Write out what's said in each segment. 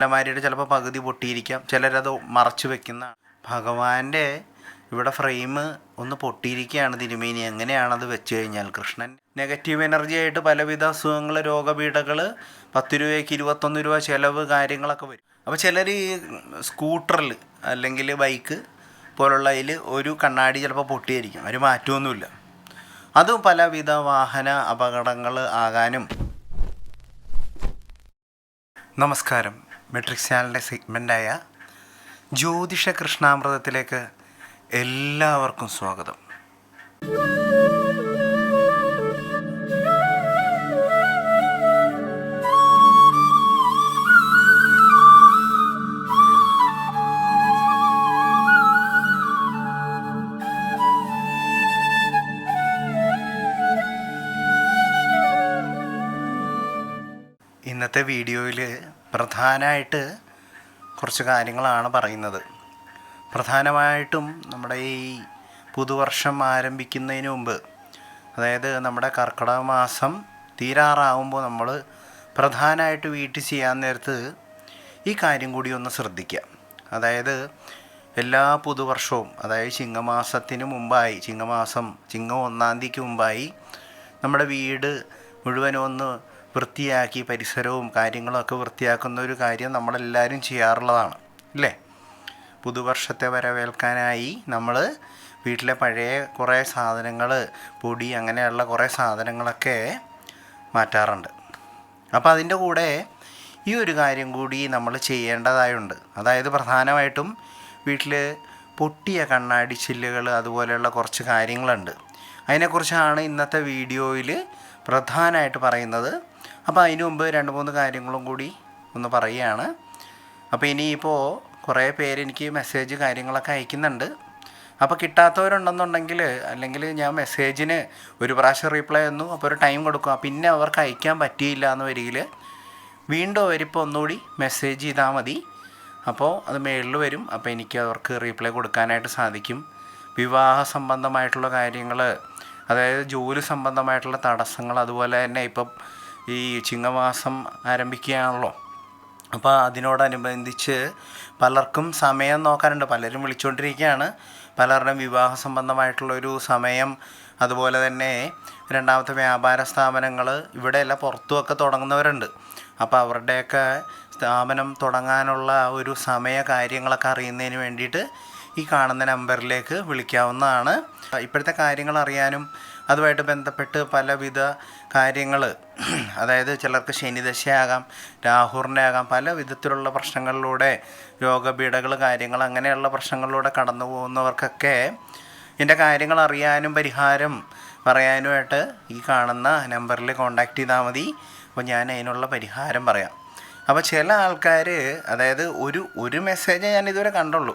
അലമാരിയുടെ ചിലപ്പോൾ പകുതി പൊട്ടിയിരിക്കാം. ചിലരത് മറച്ചു വെക്കുന്ന ഭഗവാന്റെ ഇവിടെ ഫ്രെയിം ഒന്ന് പൊട്ടിയിരിക്കുകയാണ് തിരുമേനി. എങ്ങനെയാണത് വെച്ച് കഴിഞ്ഞാൽ? കൃഷ്ണൻ നെഗറ്റീവ് എനർജി ആയിട്ട് പലവിധ അസുഖങ്ങൾ രോഗപീഠകൾ പത്ത് രൂപയ്ക്ക് ഇരുപത്തൊന്ന് രൂപ ചിലവ് കാര്യങ്ങളൊക്കെ വരും. അപ്പോൾ ചിലർ ഈ സ്കൂട്ടറിൽ അല്ലെങ്കിൽ ബൈക്ക് പോലുള്ളതിൽ ഒരു കണ്ണാടി ചിലപ്പോൾ പൊട്ടിയായിരിക്കും. അവർ മാറ്റമൊന്നുമില്ല. അതും പലവിധ വാഹന അപകടങ്ങൾ ആകാനും. നമസ്കാരം. മെട്രിക്സ് ചാനലിന്റെ സെഗ്മെന്റായ ജ്യോതിഷ കൃഷ്ണാമൃതത്തിലേക്ക് എല്ലാവർക്കും സ്വാഗതം. ഇന്നത്തെ വീഡിയോയിൽ പ്രധാനമായിട്ട് കുറച്ച് കാര്യങ്ങളാണ് പറയുന്നത്. പ്രധാനമായിട്ടും നമ്മുടെ ഈ പുതുവർഷം ആരംഭിക്കുന്നതിന് മുമ്പ് അതായത് നമ്മുടെ കർക്കിടക മാസം തീരാറാവുമ്പോൾ നമ്മൾ പ്രധാനമായിട്ട് വീട്ടിൽ ചെയ്യാൻ നേരത്ത് ഈ കാര്യം കൂടി ഒന്ന് ശ്രദ്ധിക്കുക. അതായത് എല്ലാ പുതുവർഷവും അതായത് ചിങ്ങമാസത്തിന് മുമ്പായി ചിങ്ങമാസം ചിങ്ങം ഒന്നാം തീയതിക്ക് മുമ്പായി നമ്മുടെ വീട് മുഴുവനും ഒന്ന് വൃത്തിയാക്കി പരിസരവും കാര്യങ്ങളൊക്കെ വൃത്തിയാക്കുന്ന ഒരു കാര്യം നമ്മളെല്ലാവരും ചെയ്യാറുള്ളതാണ് ഇല്ലേ പുതുവർഷത്തെ വരവേൽക്കാനായി നമ്മൾ വീട്ടിലെ പഴയ കുറേ സാധനങ്ങൾ പൊടി അങ്ങനെയുള്ള കുറേ സാധനങ്ങളൊക്കെ മാറ്റാറുണ്ട്. അപ്പോൾ അതിന്റെ കൂടെ ഈ ഒരു കാര്യം കൂടി നമ്മൾ ചെയ്യേണ്ടതായുണ്ട്. അതായത് പ്രധാനമായിട്ടും വീട്ടിൽ പൊട്ടിയ കണ്ണാടി ചില്ലുകൾ അതുപോലെയുള്ള കുറച്ച് കാര്യങ്ങളുണ്ട്. അതിനെക്കുറിച്ചാണ് ഇന്നത്തെ വീഡിയോയിൽ പ്രധാനമായിട്ട് പറയുന്നത്. അപ്പോൾ അതിനു മുമ്പ് രണ്ട് മൂന്ന് കാര്യങ്ങളും കൂടി ഒന്ന് പറയുകയാണ്. അപ്പോൾ ഇനിയിപ്പോൾ കുറേ പേര് എനിക്ക് മെസ്സേജ് കാര്യങ്ങളൊക്കെ അയക്കുന്നുണ്ട്. അപ്പോൾ കിട്ടാത്തവരുണ്ടെന്നുണ്ടെങ്കിൽ അല്ലെങ്കിൽ ഞാൻ മെസ്സേജിന് ഒരു പ്രാവശ്യം റീപ്ലൈ തന്നു അപ്പോൾ ഒരു ടൈം കൊടുക്കുക പിന്നെ അവർക്ക് അയക്കാൻ പറ്റിയില്ല എന്ന് വരികിൽ വീണ്ടും അവരിപ്പോൾ ഒന്നുകൂടി മെസ്സേജ് ചെയ്താൽ മതി. അപ്പോൾ അത് മേളിൽ വരും. അപ്പോൾ എനിക്ക് അവർക്ക് റീപ്ലൈ കൊടുക്കാനായിട്ട് സാധിക്കും. വിവാഹ സംബന്ധമായിട്ടുള്ള കാര്യങ്ങൾ അതായത് ജോലി സംബന്ധമായിട്ടുള്ള തടസ്സങ്ങൾ അതുപോലെ തന്നെ ഇപ്പം ഈ ചിങ്ങമാസം ആരംഭിക്കുകയാണല്ലോ. അപ്പോൾ അതിനോടനുബന്ധിച്ച് പലർക്കും സമയം നോക്കാനുണ്ട്. പലരും വിളിച്ചുകൊണ്ടിരിക്കുകയാണ്. പലരുടെയും വിവാഹ സംബന്ധമായിട്ടുള്ളൊരു സമയം. അതുപോലെ തന്നെ രണ്ടാമത്തെ വ്യാപാര സ്ഥാപനങ്ങൾ ഇവിടെയല്ല പുറത്തുമൊക്കെ തുടങ്ങുന്നവരുണ്ട്. അപ്പോൾ അവരുടെയൊക്കെ സ്ഥാപനം തുടങ്ങാനുള്ള ഒരു സമയ കാര്യങ്ങളൊക്കെ അറിയുന്നതിന് വേണ്ടിയിട്ട് ഈ കാണുന്ന നമ്പറിലേക്ക് വിളിക്കാവുന്നതാണ്. ഇപ്പോഴത്തെ കാര്യങ്ങൾ അറിയാനും അതുമായിട്ട് ബന്ധപ്പെട്ട് പലവിധ കാര്യങ്ങൾ അതായത് ചിലർക്ക് ശനിദശയാകാം രാഹുറിന്റെ ആകാം പല വിധത്തിലുള്ള പ്രശ്നങ്ങളിലൂടെ രോഗപീഠകൾ കാര്യങ്ങൾ അങ്ങനെയുള്ള പ്രശ്നങ്ങളിലൂടെ കടന്നു പോകുന്നവർക്കൊക്കെ ഇതിന്റെ കാര്യങ്ങൾ അറിയാനും പരിഹാരം പറയാനുമായിട്ട് ഈ കാണുന്ന നമ്പറിൽ കോണ്ടാക്ട് ചെയ്താൽ മതി. അപ്പോൾ ഞാൻ അതിനുള്ള പരിഹാരം പറയാം. അപ്പോൾ ചില ആൾക്കാർ അതായത് ഒരു ഒരു മെസ്സേജ് ഞാൻ ഇതുവരെ കണ്ടുള്ളൂ.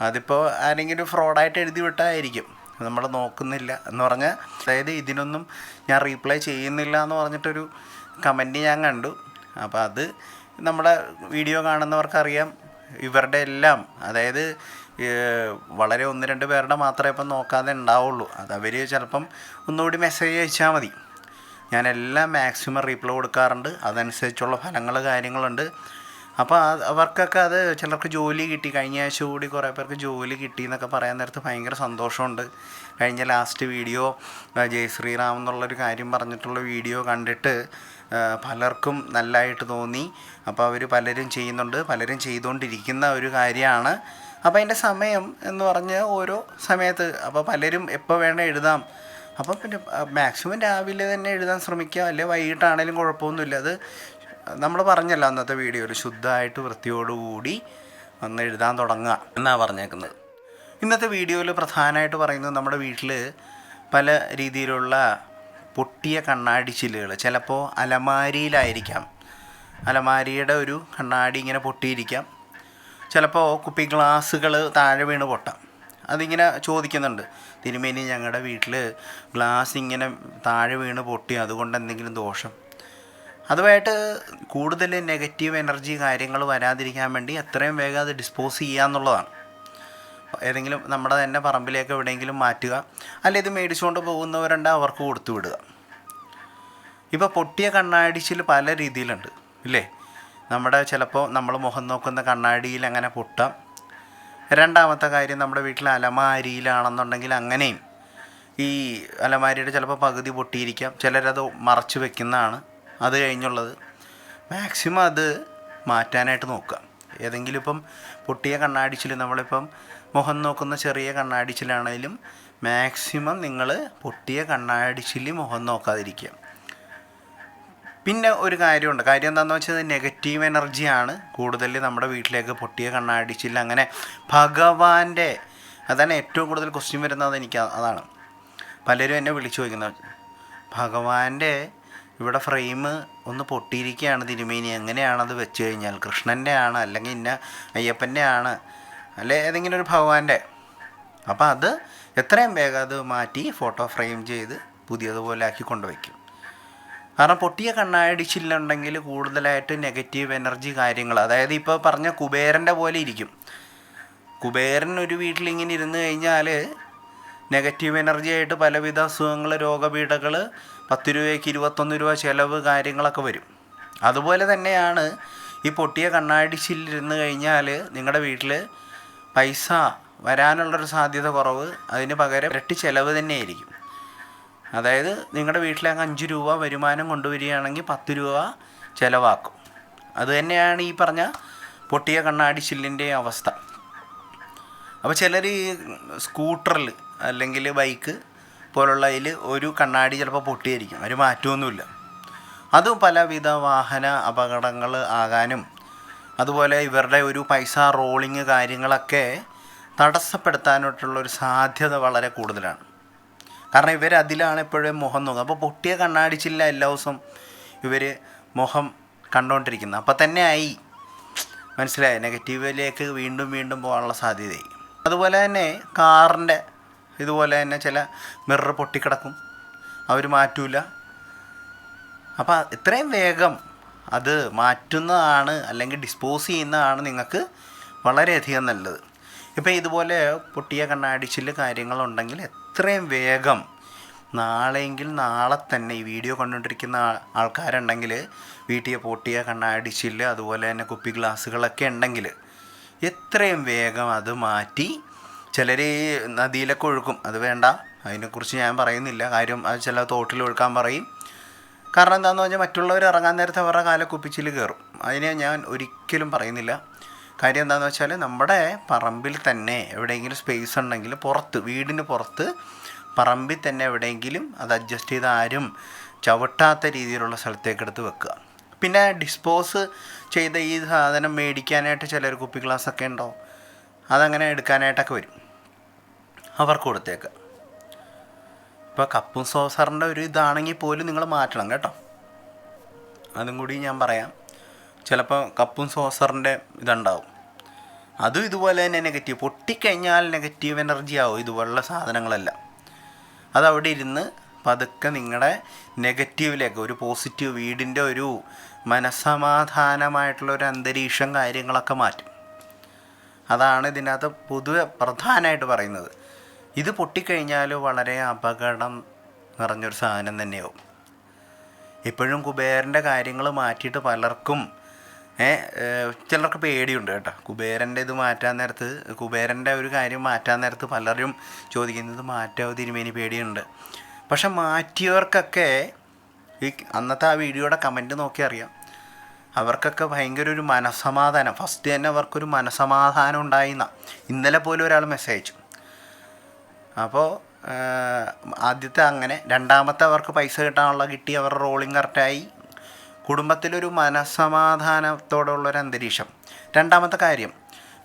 അതിപ്പോൾ ആരെങ്കിലും ഫ്രോഡായിട്ട് എഴുതി വിട്ടായിരിക്കും. നമ്മൾ നോക്കുന്നില്ല എന്ന് പറഞ്ഞാൽ അതായത് ഇതിനൊന്നും ഞാൻ റീപ്ലൈ ചെയ്യുന്നില്ല എന്ന് പറഞ്ഞിട്ടൊരു കമന്റ് ഞാൻ കണ്ടു. അപ്പോൾ അത് നമ്മുടെ വീഡിയോ കാണുന്നവർക്കറിയാം. ഇവരുടെ എല്ലാം അതായത് വളരെ ഒന്ന് രണ്ട് പേരുടെ മാത്രമേ ഇപ്പം നോക്കാതെ ഉണ്ടാവുള്ളൂ. അത് അവർ ചിലപ്പം ഒന്നുകൂടി മെസ്സേജ് അയച്ചാൽ മതി. ഞാനെല്ലാം മാക്സിമം റീപ്ലൈ കൊടുക്കാറുണ്ട്. അതനുസരിച്ചുള്ള ഫലങ്ങൾ കാര്യങ്ങളുണ്ട്. അപ്പോൾ അവർക്കൊക്കെ അത് ചിലർക്ക് ജോലി കിട്ടി. കഴിഞ്ഞ ആഴ്ച കൂടി കുറേ പേർക്ക് ജോലി കിട്ടി എന്നൊക്കെ പറയാൻ നേരത്ത് ഭയങ്കര സന്തോഷമുണ്ട്. കഴിഞ്ഞ ലാസ്റ്റ് വീഡിയോ ജയ് ശ്രീറാം എന്നുള്ളൊരു കാര്യം പറഞ്ഞിട്ടുള്ള വീഡിയോ കണ്ടിട്ട് പലർക്കും നല്ലതായിട്ട് തോന്നി. അപ്പോൾ അവർ പലരും ചെയ്യുന്നുണ്ട്. പലരും ചെയ്തുകൊണ്ടിരിക്കുന്ന ഒരു കാര്യമാണ്. അപ്പോൾ അതിന്റെ സമയം എന്ന് പറഞ്ഞ് ഓരോ സമയത്ത് അപ്പോൾ പലരും എപ്പോൾ വേണേൽ എഴുതാം. അപ്പോൾ പിന്നെ മാക്സിമം രാവിലെ തന്നെ എഴുതാൻ ശ്രമിക്കുക. അല്ലെങ്കിൽ വൈകിട്ടാണേലും കുഴപ്പമൊന്നുമില്ല. അത് നമ്മൾ പറഞ്ഞല്ലോ അന്നത്തെ വീഡിയോയിൽ ശുദ്ധമായിട്ട് വൃത്തിയോടുകൂടി വന്ന് എഴുതാൻ തുടങ്ങുക എന്നാണ് പറഞ്ഞേക്കുന്നത്. ഇന്നത്തെ വീഡിയോയിൽ പ്രധാനമായിട്ട് പറയുന്നത് നമ്മുടെ വീട്ടിൽ പല രീതിയിലുള്ള പൊട്ടിയ കണ്ണാടി ചില്ലുകൾ ചിലപ്പോൾ അലമാരിയിലായിരിക്കാം. അലമാരിയുടെ ഒരു കണ്ണാടി ഇങ്ങനെ പൊട്ടിയിരിക്കാം. ചിലപ്പോൾ കുപ്പി ഗ്ലാസ്സുകൾ താഴെ വീണ് പൊട്ടാം. അതിങ്ങനെ ചോദിക്കുന്നുണ്ട്. തിരുമേനി ഞങ്ങളുടെ വീട്ടിൽ ഗ്ലാസ് ഇങ്ങനെ താഴെ വീണ് പൊട്ടി അതുകൊണ്ട് എന്തെങ്കിലും ദോഷം? അതുമായിട്ട് കൂടുതൽ നെഗറ്റീവ് എനർജി കാര്യങ്ങൾ വരാതിരിക്കാൻ വേണ്ടി എത്രയും വേഗം അത് ഡിസ്പോസ് ചെയ്യുക എന്നുള്ളതാണ്. ഏതെങ്കിലും നമ്മുടെ തന്നെ പറമ്പിലേക്ക് എവിടെയെങ്കിലും മാറ്റുക അല്ലെങ്കിൽ ഇത് മേടിച്ചുകൊണ്ട് പോകുന്നവരുണ്ട് അവർക്ക് കൊടുത്തു വിടുക. ഇപ്പോൾ പൊട്ടിയ കണ്ണാടിച്ചിൽ പല രീതിയിലുണ്ട് ഇല്ലേ? നമ്മുടെ ചിലപ്പോൾ നമ്മൾ മുഖം നോക്കുന്ന കണ്ണാടിയിൽ അങ്ങനെ പൊട്ടാം. രണ്ടാമത്തെ കാര്യം നമ്മുടെ വീട്ടിൽ അലമാരിയിലാണെന്നുണ്ടെങ്കിൽ അങ്ങനെയും ഈ അലമാരിയുടെ ചിലപ്പോൾ പകുതി പൊട്ടിയിരിക്കാം ചിലരത് മറച്ചു വെക്കുന്നതാണ്. അത് കഴിഞ്ഞുള്ളത്. മാക്സിമം അത് മാറ്റാനായിട്ട് നോക്കുക. ഏതെങ്കിലും ഇപ്പം പൊട്ടിയ കണ്ണാടിച്ചിൽ നമ്മളിപ്പം മുഖം നോക്കുന്ന ചെറിയ കണ്ണാടിച്ചിലാണെങ്കിലും മാക്സിമം നിങ്ങൾ പൊട്ടിയ കണ്ണാടിച്ചിൽ മുഖം നോക്കാതിരിക്കുക. പിന്നെ ഒരു കാര്യമുണ്ട്. കാര്യം എന്താണെന്ന് വെച്ചാൽ നെഗറ്റീവ് എനർജിയാണ് കൂടുതൽ നമ്മുടെ വീട്ടിലേക്ക് പൊട്ടിയ കണ്ണാടിച്ചിൽ അങ്ങനെ ഭഗവാന്റെ അതാണ് ഏറ്റവും കൂടുതൽ ക്വസ്റ്റ്യൻ വരുന്നത് എനിക്ക് അതാണ്. പലരും എന്നെ വിളിച്ചു ചോദിക്കുന്നത്. ഭഗവാന്റെ ഇവിടെ ഫ്രെയിം ഒന്ന് പൊട്ടിയിരിക്കുകയാണ് തിരുമേനി. എങ്ങനെയാണത് വെച്ച് കഴിഞ്ഞാൽ? കൃഷ്ണന്റെ ആണ് അല്ലെങ്കിൽ ഇന്ന അയ്യപ്പന്റെ ആണ് അല്ലെ ഏതെങ്കിലും ഒരു ഭഗവാന്റെ? അപ്പോൾ അത് എത്രയും വേഗം അത് മാറ്റി ഫോട്ടോ ഫ്രെയിം ചെയ്ത് പുതിയതുപോലെ ആക്കി കൊണ്ടുവയ്ക്കും. കാരണം പൊട്ടിയ കണ്ണാടിച്ചില്ലുണ്ടെങ്കിൽ കൂടുതലായിട്ട് നെഗറ്റീവ് എനർജി കാര്യങ്ങൾ അതായത് ഇപ്പോൾ പറഞ്ഞ കുബേരന്റെ പോലെ ഇരിക്കും. കുബേരൻ ഒരു വീട്ടിലിങ്ങനെ ഇരുന്ന് കഴിഞ്ഞാൽ നെഗറ്റീവ് എനർജി ആയിട്ട് പലവിധ അസുഖങ്ങൾ രോഗപീഠകൾ പത്ത് രൂപയ്ക്ക് ഇരുപത്തൊന്ന് രൂപ ചിലവ് കാര്യങ്ങളൊക്കെ വരും. അതുപോലെ തന്നെയാണ് ഈ പൊട്ടിയ കണ്ണാടി ചില്ലിരുന്ന് കഴിഞ്ഞാൽ നിങ്ങളുടെ വീട്ടിൽ പൈസ വരാനുള്ളൊരു സാധ്യത കുറവ് അതിന് പകരം ഇരട്ടി ചിലവ് തന്നെയായിരിക്കും. അതായത് നിങ്ങളുടെ വീട്ടിലേക്ക് അഞ്ച് രൂപ വരുമാനം കൊണ്ടുവരികയാണെങ്കിൽ പത്ത് രൂപ ചിലവാക്കും. അതുതന്നെയാണ് ഈ പറഞ്ഞ പൊട്ടിയ കണ്ണാടി ചില്ലിന്റെ അവസ്ഥ. അപ്പോൾ ചിലർ ഈ സ്കൂട്ടറിൽ അല്ലെങ്കിൽ ബൈക്ക് പോലുള്ളതിൽ ഒരു കണ്ണാടി ചിലപ്പോൾ പൊട്ടിയായിരിക്കും. ഒരു മാറ്റമൊന്നുമില്ല. അത് പലവിധ വാഹന അപകടങ്ങൾ ആകാനും അതുപോലെ ഇവരുടെ ഒരു പൈസ റോളിങ് കാര്യങ്ങളൊക്കെ തടസ്സപ്പെടുത്താനായിട്ടുള്ളൊരു സാധ്യത വളരെ കൂടുതലാണ്. കാരണം ഇവർ അതിലാണ് എപ്പോഴും മുഖം നോക്കുക. അപ്പോൾ പൊട്ടിയ കണ്ണാടിച്ചില്ല എല്ലാ ദിവസവും ഇവർ മുഖം കണ്ടുകൊണ്ടിരിക്കുന്നത് അപ്പോൾ തന്നെ ആയി. മനസ്സിലായി? നെഗറ്റീവിലേക്ക് വീണ്ടും വീണ്ടും പോകാനുള്ള സാധ്യതയായി. അതുപോലെ തന്നെ കാറിന്റെ ഇതുപോലെ തന്നെ ചില മിറർ പൊട്ടിക്കിടക്കും. അവർ മാറ്റൂല. അപ്പോൾ ഇത്രയും വേഗം അത് മാറ്റുന്നതാണ് അല്ലെങ്കിൽ ഡിസ്പോസ് ചെയ്യുന്നതാണ് നിങ്ങൾക്ക് വളരെയധികം നല്ലത്. ഇപ്പോൾ ഇതുപോലെ പൊട്ടിയ കണ്ണാടിച്ചിൽ കാര്യങ്ങളുണ്ടെങ്കിൽ എത്രയും വേഗം നാളെയെങ്കിൽ നാളെ തന്നെ ഈ വീഡിയോ കണ്ടുകൊണ്ടിരിക്കുന്ന ആൾക്കാരുണ്ടെങ്കിൽ വീട്ടിൽ പൊട്ടിയ കണ്ണാടിച്ചിൽ അതുപോലെ തന്നെ കുപ്പി ഗ്ലാസ്സുകളൊക്കെ ഉണ്ടെങ്കിൽ എത്രയും വേഗം അത് മാറ്റി ചിലർ ഈ നദിയിലൊക്കെ ഒഴുക്കും. അത് വേണ്ട. അതിനെക്കുറിച്ച് ഞാൻ പറയുന്നില്ല. കാര്യം അത് ചില തോട്ടിൽ ഒഴുക്കാൻ പറയും. കാരണം എന്താണെന്ന് പറഞ്ഞാൽ മറ്റുള്ളവർ ഇറങ്ങാൻ നേരത്തെ അവരുടെ കാല കുപ്പിച്ചിൽ കയറും അതിനെ ഞാൻ ഒരിക്കലും പറയുന്നില്ല. കാര്യം എന്താണെന്ന് വെച്ചാൽ നമ്മുടെ പറമ്പിൽ തന്നെ എവിടെയെങ്കിലും സ്പേസ് ഉണ്ടെങ്കിൽ പുറത്ത് വീടിന് പുറത്ത് പറമ്പിൽ തന്നെ എവിടെയെങ്കിലും അത് അഡ്ജസ്റ്റ് ചെയ്ത് ആരും ചവിട്ടാത്ത രീതിയിലുള്ള സ്ഥലത്തേക്ക് എടുത്ത് വെക്കുക. പിന്നെ ഡിസ്പോസ് ചെയ്ത ഈ സാധനം മേടിക്കാനായിട്ട് ചിലർ കുപ്പി ഗ്ലാസ് ഒക്കെ ഉണ്ടാവും അതങ്ങനെ എടുക്കാനായിട്ടൊക്കെ വരും. അവർക്ക് കൊടുത്തേക്കുക ഇപ്പോൾ കപ്പും സോസറിന്റെ ഒരു ഇതാണെങ്കിൽ പോലും നിങ്ങൾ മാറ്റണം കേട്ടോ. അതും കൂടി ഞാൻ പറയാം. ചിലപ്പോൾ കപ്പും സോസറിന്റെ ഇതുണ്ടാവും. അതും ഇതുപോലെ തന്നെ നെഗറ്റീവ് പൊട്ടിക്കഴിഞ്ഞാൽ നെഗറ്റീവ് എനർജി ആവും ഇതുപോലുള്ള സാധനങ്ങളെല്ലാം. അതവിടെ ഇരുന്ന് പതുക്കെ നിങ്ങളുടെ നെഗറ്റീവിലേക്ക് ഒരു പോസിറ്റീവ് വീടിന്റെ ഒരു മനസ്സമാധാനമായിട്ടുള്ള ഒരു അന്തരീക്ഷം കാര്യങ്ങളൊക്കെ മാറ്റും. അതാണ് ഇതിനകത്ത് പൊതുവെ പ്രധാനമായിട്ട് പറയുന്നത്. ഇത് പൊട്ടിക്കഴിഞ്ഞാൽ വളരെ അപകടം നിറഞ്ഞൊരു സാധനം തന്നെയാവും. ഇപ്പോഴും കുബേരന്റെ കാര്യങ്ങൾ മാറ്റിയിട്ട് പലർക്കും ചിലർക്ക് പേടിയുണ്ട് കേട്ടോ. കുബേരന്റെ ഇത് മാറ്റാൻ നേരത്ത് കുബേരന്റെ ഒരു കാര്യം മാറ്റാൻ നേരത്ത് പലരും ചോദിക്കുന്നത് മാറ്റാവോ തിരുമേനി പേടിയുണ്ട്. പക്ഷെ മാറ്റിയവർക്കൊക്കെ ഈ അന്നത്തെ ആ വീഡിയോയുടെ കമന്റ് നോക്കി അറിയാം. അവർക്കൊക്കെ ഭയങ്കര ഒരു മനസമാധാനം. ഫസ്റ്റ് തന്നെ അവർക്കൊരു മനസമാധാനം ഉണ്ടായിന്ന ഇന്നലെ പോലും ഒരാൾ മെസ്സേജ് അയച്ചു. അപ്പോൾ ആദ്യത്തെ അങ്ങനെ രണ്ടാമത്തെ അവർക്ക് പൈസ കിട്ടാനുള്ള കിട്ടി അവർ റോളിംഗ് കറക്റ്റായി കുടുംബത്തിലൊരു മനസ്സമാധാനത്തോടുള്ളൊരു അന്തരീക്ഷം. രണ്ടാമത്തെ കാര്യം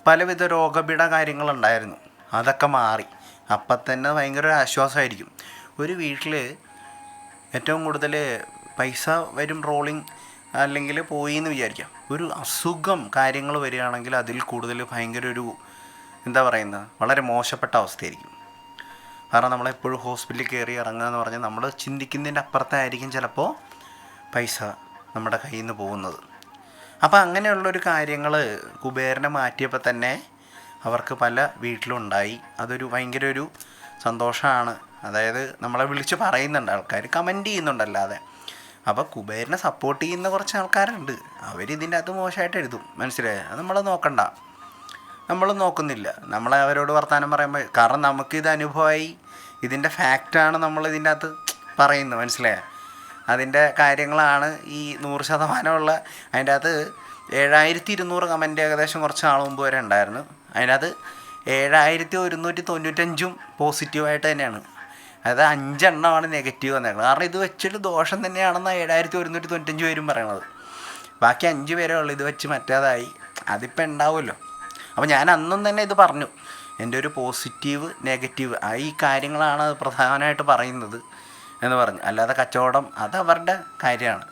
പലവിധ രോഗപീഠ കാര്യങ്ങളുണ്ടായിരുന്നു. അതൊക്കെ മാറി. അപ്പം തന്നെ ഭയങ്കര ഒരു ആശ്വാസമായിരിക്കും ഒരു വീട്ടിൽ ഏറ്റവും കൂടുതൽ പൈസ വരും റോളിംഗ് അല്ലെങ്കിൽ പോയി എന്ന് വിചാരിക്കാം. ഒരു അസുഖം കാര്യങ്ങൾ വരികയാണെങ്കിൽ അതിൽ കൂടുതൽ ഭയങ്കര ഒരു എന്താ പറയുന്നത്? വളരെ മോശപ്പെട്ട അവസ്ഥയായിരിക്കും. കാരണം നമ്മളെപ്പോഴും ഹോസ്പിറ്റലിൽ കയറി ഇറങ്ങുക എന്ന് പറഞ്ഞാൽ നമ്മൾ ചിന്തിക്കുന്നതിന്റെ അപ്പുറത്തായിരിക്കും ചിലപ്പോൾ പൈസ നമ്മുടെ കയ്യിൽ നിന്ന് പോകുന്നത്. അപ്പോൾ അങ്ങനെയുള്ളൊരു കാര്യങ്ങൾ കുബേരനെ മാറ്റിയപ്പോൾ തന്നെ അവർക്ക് പല വീട്ടിലും ഉണ്ടായി അതൊരു ഭയങ്കര ഒരു സന്തോഷമാണ്. അതായത് നമ്മളെ വിളിച്ച് പറയുന്നുണ്ട് ആൾക്കാർ കമന്റ് ചെയ്യുന്നുണ്ടല്ലാതെ. അപ്പോൾ കുബേരനെ സപ്പോർട്ട് ചെയ്യുന്ന കുറച്ച് ആൾക്കാരുണ്ട്. അവരിതിന്റെ അകത്ത് മോശമായിട്ട് എഴുതും. മനസ്സിലായോ? അത് നമ്മൾ നോക്കണ്ട. നമ്മൾ നോക്കുന്നില്ല. നമ്മൾ അവരോട് വർത്തമാനം പറയുമ്പോൾ കാരണം നമുക്കിത് അനുഭവമായി. ഇതിന്റെ ഫാക്റ്റാണ് നമ്മൾ ഇതിന്റെ അകത്ത് പറയുന്നത് മനസ്സിലായോ? അതിന്റെ കാര്യങ്ങളാണ് ഈ നൂറ് ശതമാനമുള്ള അതിന്റെ അകത്ത് ഏഴായിരത്തി ഇരുന്നൂറ് കമന്റ് ഏകദേശം കുറച്ച് നാൾ മുമ്പ് വരെ ഉണ്ടായിരുന്നു. അതിനകത്ത് ഏഴായിരത്തി ഒരുന്നൂറ്റി തൊണ്ണൂറ്റഞ്ചും പോസിറ്റീവായിട്ട് തന്നെയാണ്. അതായത് അഞ്ചെണ്ണമാണ് നെഗറ്റീവ് വന്നേക്കുന്നത് കാരണം ഇത് വെച്ചിട്ട് ദോഷം തന്നെയാണെന്ന് ഏഴായിരത്തി ഒരുന്നൂറ്റി തൊണ്ണൂറ്റഞ്ച് പേരും പറയണത് ബാക്കി അഞ്ച് പേരേ ഉള്ളൂ ഇത് വെച്ച് മറ്റേതായി. അതിപ്പോൾ ഉണ്ടാവുമല്ലോ. അപ്പോൾ ഞാൻ അന്നും തന്നെ ഇത് പറഞ്ഞു. എന്റെ ഒരു പോസിറ്റീവ് നെഗറ്റീവ് ആ ഈ കാര്യങ്ങളാണ് പ്രധാനമായിട്ട് പറയുന്നത് എന്ന് പറഞ്ഞു. അല്ലാതെ കച്ചവടം അത് അവരുടെ കാര്യമാണ്.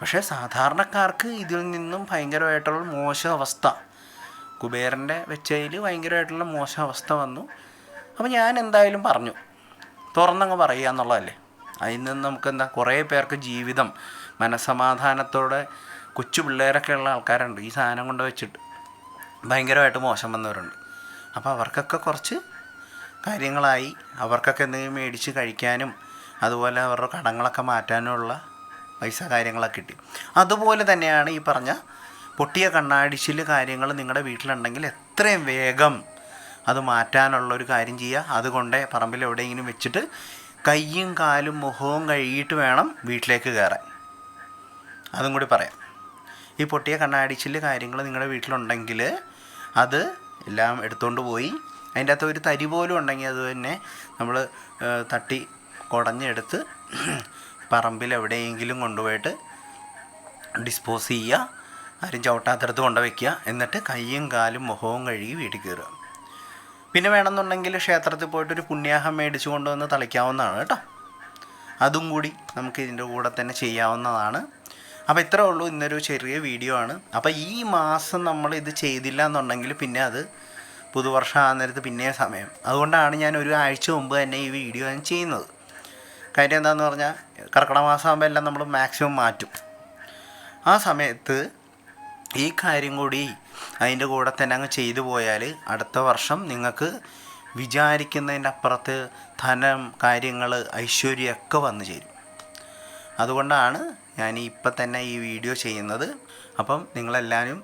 പക്ഷേ സാധാരണക്കാർക്ക് ഇതിൽ നിന്നും ഭയങ്കരമായിട്ടുള്ള മോശം അവസ്ഥ കുബേരന്റെ വെച്ചതിൽ ഭയങ്കരമായിട്ടുള്ള മോശം അവസ്ഥ വന്നു. അപ്പോൾ ഞാൻ എന്തായാലും പറഞ്ഞു. തുറന്നങ്ങ് പറയുക എന്നുള്ളതല്ലേ? അതിൽ നിന്ന് നമുക്ക് എന്താ കുറേ പേർക്ക് ജീവിതം മനസമാധാനത്തോടെ കൊച്ചു പിള്ളേരൊക്കെ ഉള്ള ആൾക്കാരുണ്ട്. ഈ സാധനം കൊണ്ട് വെച്ചിട്ട്. ഭയങ്കരമായിട്ട് മോശം വന്നവരുണ്ട്. അപ്പോൾ അവർക്കൊക്കെ കുറച്ച് കാര്യങ്ങളായി. അവർക്കൊക്കെ എന്തെങ്കിലും മേടിച്ച് കഴിക്കാനും അതുപോലെ അവരുടെ കടങ്ങളൊക്കെ മാറ്റാനുമുള്ള പൈസ കാര്യങ്ങളൊക്കെ കിട്ടി. അതുപോലെ തന്നെയാണ് ഈ പറഞ്ഞ പൊട്ടിയ കണ്ണാടിച്ചിൽ കാര്യങ്ങൾ നിങ്ങളുടെ വീട്ടിലുണ്ടെങ്കിൽ എത്രയും വേഗം അത് മാറ്റാനുള്ള ഒരു കാര്യം ചെയ്യുക അതുകൊണ്ട് പറമ്പിൽ എവിടെയെങ്കിലും വെച്ചിട്ട് കയ്യും കാലും മുഖവും കഴുകിയിട്ട് വേണം വീട്ടിലേക്ക് കയറാൻ അതും കൂടി പറയാം. ഈ പൊട്ടിയ കണ്ണാടിച്ചിൽ കാര്യങ്ങൾ നിങ്ങളുടെ വീട്ടിലുണ്ടെങ്കിൽ അത് എല്ലാം എടുത്തുകൊണ്ട് പോയി. അതിന്റെ അകത്ത് ഒരു തരി പോലും ഉണ്ടെങ്കിൽ അത് തന്നെ നമ്മൾ തട്ടി കുടഞ്ഞെടുത്ത് പറമ്പിൽ എവിടെയെങ്കിലും കൊണ്ടുപോയിട്ട് ഡിസ്പോസ് ചെയ്യുക. ആരും ചവിട്ടാത്തടത്ത് കൊണ്ട് വയ്ക്കുക എന്നിട്ട് കൈയും കാലും മുഖവും കഴുകി വീട്ടിൽ കയറുക. പിന്നെ വേണമെന്നുണ്ടെങ്കിൽ ക്ഷേത്രത്തിൽ പോയിട്ട് ഒരു പുണ്യാഹം മേടിച്ചു കൊണ്ടുവന്ന് തളിക്കാവുന്നതാണ് കേട്ടോ. അതും കൂടി നമുക്ക് ഇതിന്റെ കൂടെ തന്നെ ചെയ്യാവുന്നതാണ്. അപ്പോൾ ഇത്രേ ഉള്ളൂ ഇന്നൊരു ചെറിയ വീഡിയോ ആണ്. അപ്പോൾ ഈ മാസം നമ്മൾ ഇത് ചെയ്തില്ല എന്നുണ്ടെങ്കിൽ പിന്നെ അത് പുതുവർഷം ആ നേരത്ത് പിന്നെ സമയം. അതുകൊണ്ടാണ് ഞാൻ ഒരു ആഴ്ച മുമ്പ് തന്നെ ഈ വീഡിയോ ഞാൻ ചെയ്യുന്നത്. കാര്യം എന്താണെന്ന് പറഞ്ഞാൽ കർക്കിടക മാസം ആകുമ്പോൾ എല്ലാം നമ്മൾ മാക്സിമം മാറ്റും. ആ സമയത്ത് ഈ കാര്യം കൂടി അതിന്റെ കൂടെ തന്നെ അങ്ങ് ചെയ്തു പോയാൽ അടുത്ത വർഷം നിങ്ങൾക്ക് വിചാരിക്കുന്നതിന്റെ അപ്പുറത്ത് ധനം കാര്യങ്ങൾ ഐശ്വര്യമൊക്കെ വന്നു ചേരും. അതുകൊണ്ടാണ് ഞാൻ ഇപ്പം തന്നെ ഈ വീഡിയോ ചെയ്യുന്നത്. അപ്പം നിങ്ങളെല്ലാവരും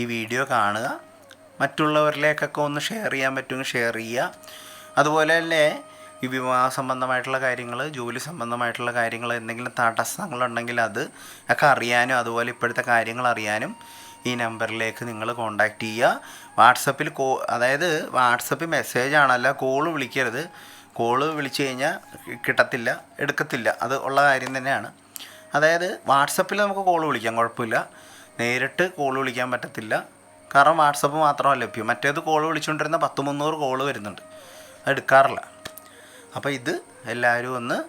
ഈ വീഡിയോ കാണുക. മറ്റുള്ളവരിലേക്കൊക്കെ ഒന്ന് ഷെയർ ചെയ്യാൻ പറ്റുമെങ്കിൽ ഷെയർ ചെയ്യുക. അതുപോലെ തന്നെ ഈ വിവാഹ സംബന്ധമായിട്ടുള്ള കാര്യങ്ങൾ ജോലി സംബന്ധമായിട്ടുള്ള കാര്യങ്ങൾ എന്തെങ്കിലും തടസ്സങ്ങളുണ്ടെങ്കിൽ അത് ഒക്കെ അറിയാനും അതുപോലെ ഇപ്പോഴത്തെ കാര്യങ്ങൾ അറിയാനും ഈ നമ്പറിലേക്ക് നിങ്ങൾ കോണ്ടാക്റ്റ് ചെയ്യുക. വാട്സപ്പിൽ കോ അതായത് വാട്സപ്പിൽ മെസ്സേജ് ആണല്ല കോൾ വിളിക്കരുത്. കോൾ വിളിച്ചു കഴിഞ്ഞാൽ കിട്ടത്തില്ല എടുക്കത്തില്ല. അത് ഉള്ള കാര്യം തന്നെയാണ്. അതായത് വാട്സപ്പിൽ നമുക്ക് കോൾ വിളിക്കാം കുഴപ്പമില്ല. നേരിട്ട് കോൾ വിളിക്കാൻ പറ്റത്തില്ല. കാരണം വാട്സപ്പ് മാത്രമല്ല ലഭ്യം മറ്റേത് കോൾ വിളിച്ചുകൊണ്ടിരുന്ന പത്ത് മുന്നൂറ് കോൾ വരുന്നുണ്ട്. എടുക്കാറില്ല. അപ്പോൾ ഇത് എല്ലാവരും ഒന്ന്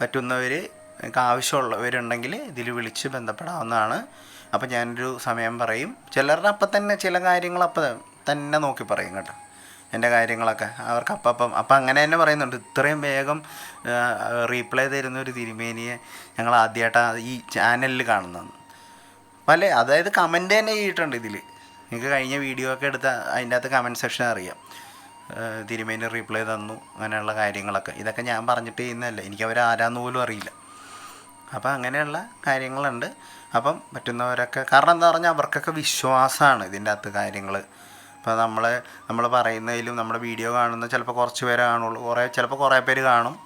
പറ്റുന്നവർ ആവശ്യമുള്ളവരുണ്ടെങ്കിൽ ഇതിൽ വിളിച്ച് ബന്ധപ്പെടാവുന്നതാണ്. അപ്പോൾ ഞാനൊരു സമയം പറയും. ചിലരുടെ അപ്പം തന്നെ ചില കാര്യങ്ങൾ അപ്പം തന്നെ നോക്കി പറയും കേട്ടോ. എന്റെ കാര്യങ്ങളൊക്കെ. അവർക്ക് അപ്പം അപ്പം അപ്പം അങ്ങനെ തന്നെ പറയുന്നുണ്ട്. ഇത്രയും വേഗം റീപ്ലൈ തരുന്ന ഒരു തിരുമേനിയെ ഞങ്ങൾ ആദ്യമായിട്ടാണ് ഈ ചാനലിൽ കാണുന്നത്. പല അതായത് കമന്റ് തന്നെ ചെയ്തിട്ടുണ്ട് ഇതിൽ നിങ്ങൾക്ക് കഴിഞ്ഞ വീഡിയോ ഒക്കെ എടുത്ത അതിന്റെ അകത്ത് കമന്റ് സെക്ഷൻ അറിയാം. തിരുമേനി റീപ്ലൈ തന്നു അങ്ങനെയുള്ള കാര്യങ്ങളൊക്കെ. ഇതൊക്കെ ഞാൻ പറഞ്ഞിട്ട് ചെയ്യുന്നതല്ല. എനിക്ക് അവർ ആരാന്ന് പോലും അറിയില്ല. അപ്പോൾ അങ്ങനെയുള്ള കാര്യങ്ങളുണ്ട്. അപ്പം പറ്റുന്നവരൊക്കെ കാരണം എന്താ പറഞ്ഞാൽ അവർക്കൊക്കെ വിശ്വാസമാണ് ഇതിന്റെ അകത്ത് കാര്യങ്ങൾ ഇപ്പോൾ നമ്മൾ നമ്മൾ പറയുന്നതിലും നമ്മുടെ വീഡിയോ കാണുന്ന ചിലപ്പോൾ കുറച്ച് പേരെ കാണുള്ളൂ. കുറേ ചിലപ്പോൾ കുറേ പേര് കാണും.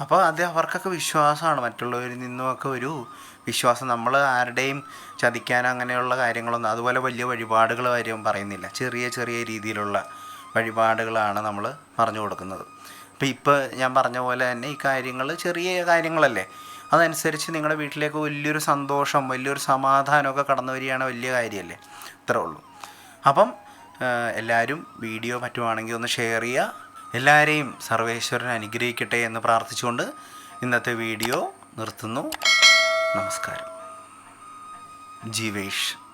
അപ്പോൾ അത് അവർക്കൊക്കെ വിശ്വാസമാണ്. മറ്റുള്ളവരിൽ നിന്നുമൊക്കെ ഒരു വിശ്വാസം. നമ്മൾ ആരുടെയും ചതിക്കാൻ അങ്ങനെയുള്ള കാര്യങ്ങളൊന്നും അതുപോലെ വലിയ വഴിപാടുകൾ കാര്യം പറയുന്നില്ല. ചെറിയ ചെറിയ രീതിയിലുള്ള വഴിപാടുകളാണ് നമ്മൾ പറഞ്ഞു കൊടുക്കുന്നത്. അപ്പോൾ ഇപ്പോൾ ഞാൻ പറഞ്ഞ പോലെ തന്നെ ഈ കാര്യങ്ങൾ ചെറിയ കാര്യങ്ങളല്ലേ. അതനുസരിച്ച് നിങ്ങളുടെ വീട്ടിലേക്ക് വലിയൊരു സന്തോഷം വലിയൊരു സമാധാനമൊക്കെ കടന്നു വരികയാണ് വലിയ കാര്യമല്ലേ. ഇത്രേ ഉള്ളൂ. അപ്പം എല്ലാവരും വീഡിയോ മറ്റുമാണെങ്കിൽ ഒന്ന് ഷെയർ ചെയ്യുക. എല്ലാവരെയും സർവേശ്വരൻ അനുഗ്രഹിക്കട്ടെ എന്ന് പ്രാർത്ഥിച്ചുകൊണ്ട് ഇന്നത്തെ വീഡിയോ നിർത്തുന്നു. നമസ്കാരം. ജീവേഷ്.